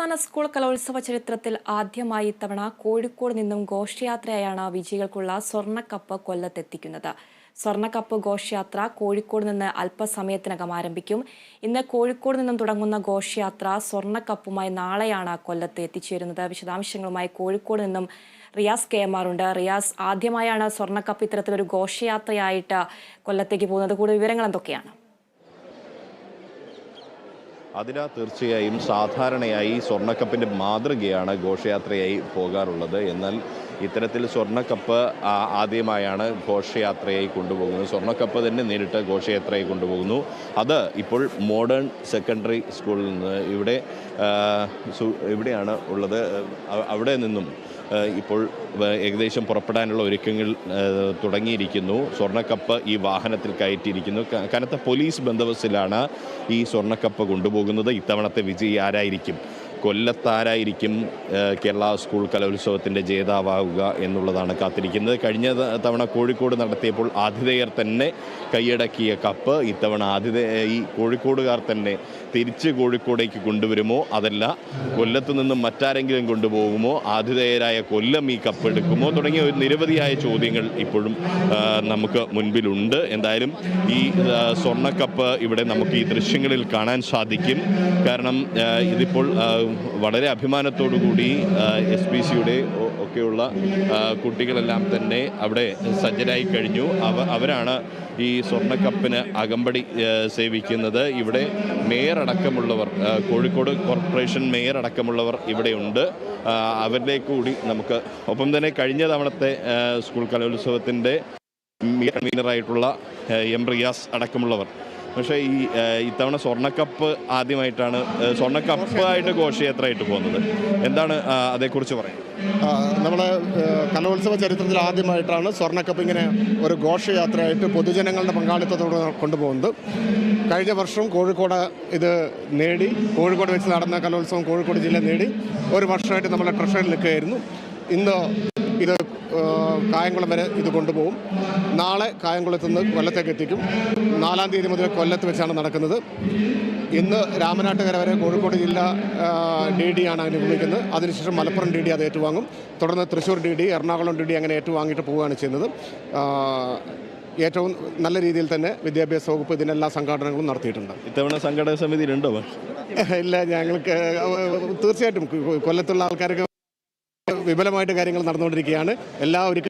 സംസ്ഥാന സ്കൂൾ കലോത്സവ ചരിത്രത്തിൽ ആദ്യമായി ഇത്തവണ കോഴിക്കോട് നിന്നും ഘോഷയാത്രയായാണ് വിജയികൾക്കുള്ള സ്വർണക്കപ്പ് കൊല്ലത്തെത്തിക്കുന്നത്. സ്വർണക്കപ്പ് ഘോഷയാത്ര കോഴിക്കോട് നിന്ന് അല്പസമയത്തിനകം ആരംഭിക്കും. ഇന്ന് കോഴിക്കോട് നിന്നും തുടങ്ങുന്ന ഘോഷയാത്ര സ്വർണക്കപ്പുമായി നാളെയാണ് കൊല്ലത്ത് എത്തിച്ചേരുന്നത്. വിശദാംശങ്ങളുമായി കോഴിക്കോട് നിന്നും റിയാസ് കെ എം ആർ ഉണ്ട്. റിയാസ് ആദ്യമായാണ് സ്വർണക്കപ്പ് ഇത്തരത്തിലൊരു ഘോഷയാത്രയായിട്ട് കൊല്ലത്തേക്ക് പോകുന്നത്. കൂടുതൽ വിവരങ്ങൾ എന്തൊക്കെയാണ്? അതിനാ തീർച്ചയായും സാധാരണയായി സ്വർണക്കപ്പിന്റെ മാതൃകയാണ് ഘോഷയാത്രയായി പോകാറുള്ളത്. എന്നാൽ ഇത്തരത്തിൽ സ്വർണക്കപ്പ് ആദ്യമായാണ് ഘോഷയാത്രയായി കൊണ്ടുപോകുന്നത്. സ്വർണക്കപ്പ് തന്നെ നേരിട്ട് ഘോഷയാത്രയായി കൊണ്ടുപോകുന്നു. അത് ഇപ്പോൾ മോഡേൺ സെക്കൻഡറി സ്കൂളിൽ നിന്ന് ഇവിടെ ഇവിടെയാണ് ഉള്ളത്. അവിടെ നിന്നും ഇപ്പോൾ ഏകദേശം പുറപ്പെടാനുള്ള ഒരുക്കങ്ങൾ തുടങ്ങിയിരിക്കുന്നു. സ്വർണക്കപ്പ് ഈ വാഹനത്തിൽ കയറ്റിയിരിക്കുന്നു. കനത്ത പോലീസ് ബന്ദോബസ്തിലാണ് ഈ സ്വർണക്കപ്പ് കൊണ്ടുപോകുന്നത്. ഇത്തവണത്തെ വിജയി ആരായിരിക്കും? കൊല്ലത്താരായിരിക്കും കേരള സ്കൂൾ കലോത്സവത്തിന്റെ ജേതാവാകുക എന്നുള്ളതാണ് കാത്തിരിക്കുന്നത്. കഴിഞ്ഞ തവണ കോഴിക്കോട് നടത്തിയപ്പോൾ ആതിഥേയർ തന്നെ കൈയടക്കിയ കപ്പ്. ഇത്തവണ ആതിഥേ ഈ കോഴിക്കോടുകാർ തന്നെ തിരിച്ച് കോഴിക്കോടേക്ക് കൊണ്ടുവരുമോ? അതല്ല കൊല്ലത്തു നിന്നും മറ്റാരെങ്കിലും കൊണ്ടുപോകുമോ? ആതിഥേയരായ കൊല്ലം ഈ കപ്പ് എടുക്കുമോ? തുടങ്ങിയ നിരവധിയായ ചോദ്യങ്ങൾ ഇപ്പോഴും നമുക്ക് മുൻപിലുണ്ട്. എന്തായാലും ഈ സ്വർണക്കപ്പ് ഇവിടെ നമുക്ക് ഈ ദൃശ്യങ്ങളിൽ കാണാൻ സാധിക്കും. കാരണം ഇതിപ്പോൾ വളരെ അഭിമാനത്തോടുകൂടി എസ് പി സിയുടെ ഒക്കെയുള്ള കുട്ടികളെല്ലാം തന്നെ അവിടെ സജ്ജരായി കഴിഞ്ഞു. അവ അവരാണ് ഈ സ്വർണക്കപ്പിന് അകമ്പടി സേവിക്കുന്നത്. ഇവിടെ മേയർ അടക്കമുള്ളവർ കോഴിക്കോട് കോർപ്പറേഷൻ മേയർ അടക്കമുള്ളവർ ഇവിടെയുണ്ട് അവരുടെ കൂടി നമുക്ക് ഒപ്പം തന്നെ കഴിഞ്ഞ തവണത്തെ സ്കൂൾ കലോത്സവത്തിന്റെ കൺവീനറായിട്ടുള്ള എം റിയാസ് അടക്കമുള്ളവർ. പക്ഷേ ഈ ഇത്തവണ സ്വർണക്കപ്പ് ആദ്യമായിട്ടാണ് ആ, സ്വർണക്കപ്പായിട്ട് ഘോഷയാത്രയായിട്ട് പോകുന്നത്. എന്താണ് അതേക്കുറിച്ച് പറയുന്നത് നമ്മുടെ കലോത്സവ ചരിത്രത്തിൽ ആദ്യമായിട്ടാണ് സ്വർണക്കപ്പ് ഇങ്ങനെ ഒരു ഘോഷയാത്രയായിട്ട് പൊതുജനങ്ങളുടെ പങ്കാളിത്തത്തോടെ കൊണ്ടുപോകുന്നത്. കഴിഞ്ഞ വർഷം കോഴിക്കോട് ഇത് നേടി കോഴിക്കോട് വെച്ച് നടന്ന കലോത്സവം കോഴിക്കോട് ജില്ല നേടി ഒരു വർഷമായിട്ട് നമ്മുടെ ട്രഷറിൽ നിൽക്കുകയായിരുന്നു. ഇന്ന് ഇത് കായംകുളം വരെ ഇത് കൊണ്ടുപോകും. നാളെ കായംകുളത്ത് നിന്ന് കൊല്ലത്തേക്ക് എത്തിക്കും. നാലാം തീയതി മുതൽ കൊല്ലത്ത് വെച്ചാണ് നടക്കുന്നത്. ഇന്ന് രാമനാട്ടുകര വരെ കോഴിക്കോട് ജില്ല ഡി ഡി ആണ് അനുഭവിക്കുന്നത് അതിനുശേഷം മലപ്പുറം ഡി ഡി അത് ഏറ്റുവാങ്ങും. തുടർന്ന് Thrissur D D Ernakulam D D അങ്ങനെ ഏറ്റുവാങ്ങിയിട്ട് പോവുകയാണ് ചെയ്യുന്നത്. ഏറ്റവും നല്ല രീതിയിൽ തന്നെ വിദ്യാഭ്യാസ വകുപ്പ് ഇതിനെല്ലാ സംഘാടനങ്ങളും നടത്തിയിട്ടുണ്ട്. ഇത്തവണ സംഘടന സമിതിയിലുണ്ടോ? ഇല്ല ഞങ്ങൾക്ക് തീർച്ചയായിട്ടും കൊല്ലത്തുള്ള ആൾക്കാർക്ക് വിപുലമായിട്ട് കാര്യങ്ങൾ നടന്നുകൊണ്ടിരിക്കുകയാണ്. എല്ലാവർക്കും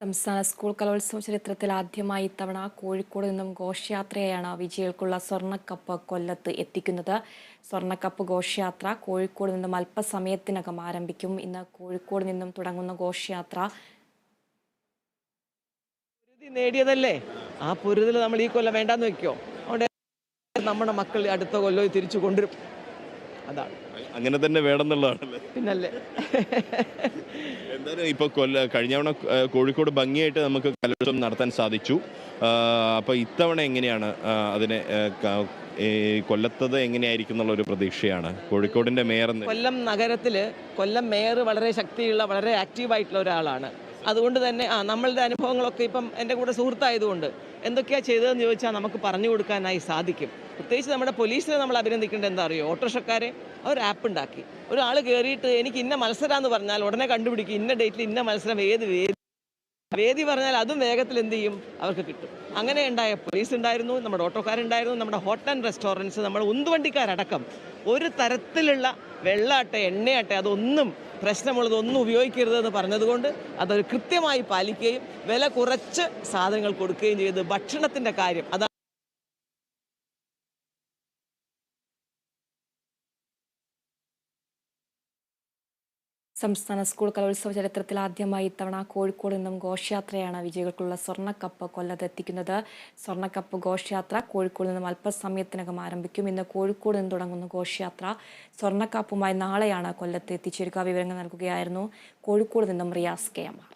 സംസ്ഥാന സ്കൂൾ കലോത്സവ ചരിത്രത്തിൽ ആദ്യമായി ഇത്തവണ കോഴിക്കോട് നിന്നും ഘോഷയാത്രയാണ് വിജയികൾക്കുള്ള സ്വർണക്കപ്പ് കൊല്ലത്ത് എത്തിക്കുന്നത്. സ്വർണക്കപ്പ് ഘോഷയാത്ര കോഴിക്കോട് നിന്നും അല്പസമയത്തിനകം ആരംഭിക്കും. ഇന്ന് കോഴിക്കോട് നിന്നും തുടങ്ങുന്ന ഘോഷയാത്ര നേടിയതല്ലേ? ആ പൊരുതൽ നമ്മൾ ഈ കൊല്ലം വേണ്ടാന്ന് വെക്കോ അതുകൊണ്ട് നമ്മുടെ മക്കൾ അടുത്ത കൊല്ലം തിരിച്ചു കൊണ്ടുവരും. അതാണ്. അങ്ങനെ തന്നെ വേണമെന്നുള്ളതാണല്ലേ? പിന്നല്ലേ? എന്തായാലും ഇപ്പോൾ കൊല്ല കഴിഞ്ഞവണ കോഴിക്കോട് ഭംഗിയായിട്ട് നമുക്ക് കലോത്സവം നടത്താൻ സാധിച്ചു. അപ്പോൾ ഇത്തവണ എങ്ങനെയാണ് അതിനെ കൊല്ലത്തത് എങ്ങനെയായിരിക്കും എന്നുള്ള ഒരു പ്രതീക്ഷയാണ് കോഴിക്കോടിന്റെ മേയർ കൊല്ലം നഗരത്തിൽ കൊല്ലം മേയർ വളരെ ശക്തിയുള്ള വളരെ ആക്റ്റീവായിട്ടുള്ള ഒരാളാണ്. അതുകൊണ്ട് തന്നെ ആ നമ്മളുടെ അനുഭവങ്ങളൊക്കെ ഇപ്പം എന്റെ കൂടെ സുഹൃത്തായതുകൊണ്ട് എന്തൊക്കെയാണ് ചെയ്തതെന്ന് ചോദിച്ചാൽ നമുക്ക് പറഞ്ഞു കൊടുക്കാനായി സാധിക്കും. പ്രത്യേകിച്ച് നമ്മുടെ പോലീസിനെ നമ്മൾ അഭിനന്ദിക്കേണ്ടത് എന്താ അറിയോ? ഓട്ടോറിക്ഷക്കാരെ അവർ ആപ്പ് ഉണ്ടാക്കി. ഒരാൾ കയറിയിട്ട് എനിക്ക് ഇന്ന മത്സരം എന്ന് പറഞ്ഞാൽ ഉടനെ കണ്ടുപിടിക്കും. ഇന്ന ഡേറ്റിൽ ഇന്ന മത്സരം ഏത് വേദി വേദി പറഞ്ഞാൽ അതും വേഗത്തിൽ എന്ത് ചെയ്യും? അവർക്ക് കിട്ടും. അങ്ങനെ ഉണ്ടായ പോലീസ് ഉണ്ടായിരുന്നു നമ്മുടെ ഓട്ടോക്കാരുണ്ടായിരുന്നു നമ്മുടെ ഹോട്ടൽ ആൻഡ് റെസ്റ്റോറന്റ്സ് നമ്മുടെ ഉന്തുവണ്ടിക്കാരടക്കം ഒരു തരത്തിലുള്ള വെള്ളാട്ടെ എണ്ണയാട്ടെ അതൊന്നും പ്രശ്നമുള്ളതൊന്നും ഉപയോഗിക്കരുതെന്ന് പറഞ്ഞതുകൊണ്ട് അതൊരു കൃത്യമായി പാലിക്കുകയും വില കുറച്ച് സാധനങ്ങൾ കൊടുക്കുകയും ചെയ്ത് ഭക്ഷണത്തിന്റെ കാര്യം അതാണ് സംസ്ഥാന സ്കൂൾ കലോത്സവ ചരിത്രത്തിൽ ആദ്യമായി ഇത്തവണ കോഴിക്കോട് നിന്നും ഘോഷയാത്രയാണ് വിജയികൾക്കുള്ള സ്വർണക്കപ്പ് കൊല്ലത്ത് എത്തിക്കുന്നത് സ്വർണക്കപ്പ് ഘോഷയാത്ര കോഴിക്കോട് നിന്നും അല്പസമയത്തിനകം ആരംഭിക്കും. ഇന്ന് കോഴിക്കോട് നിന്ന് തുടങ്ങുന്ന ഘോഷയാത്ര സ്വർണക്കപ്പുമായി നാളെയാണ് കൊല്ലത്ത് എത്തിച്ചേരുക. വിവരങ്ങൾ നൽകുകയായിരുന്നു കോഴിക്കോട് നിന്നും റിയാസ് കെ എം ആർ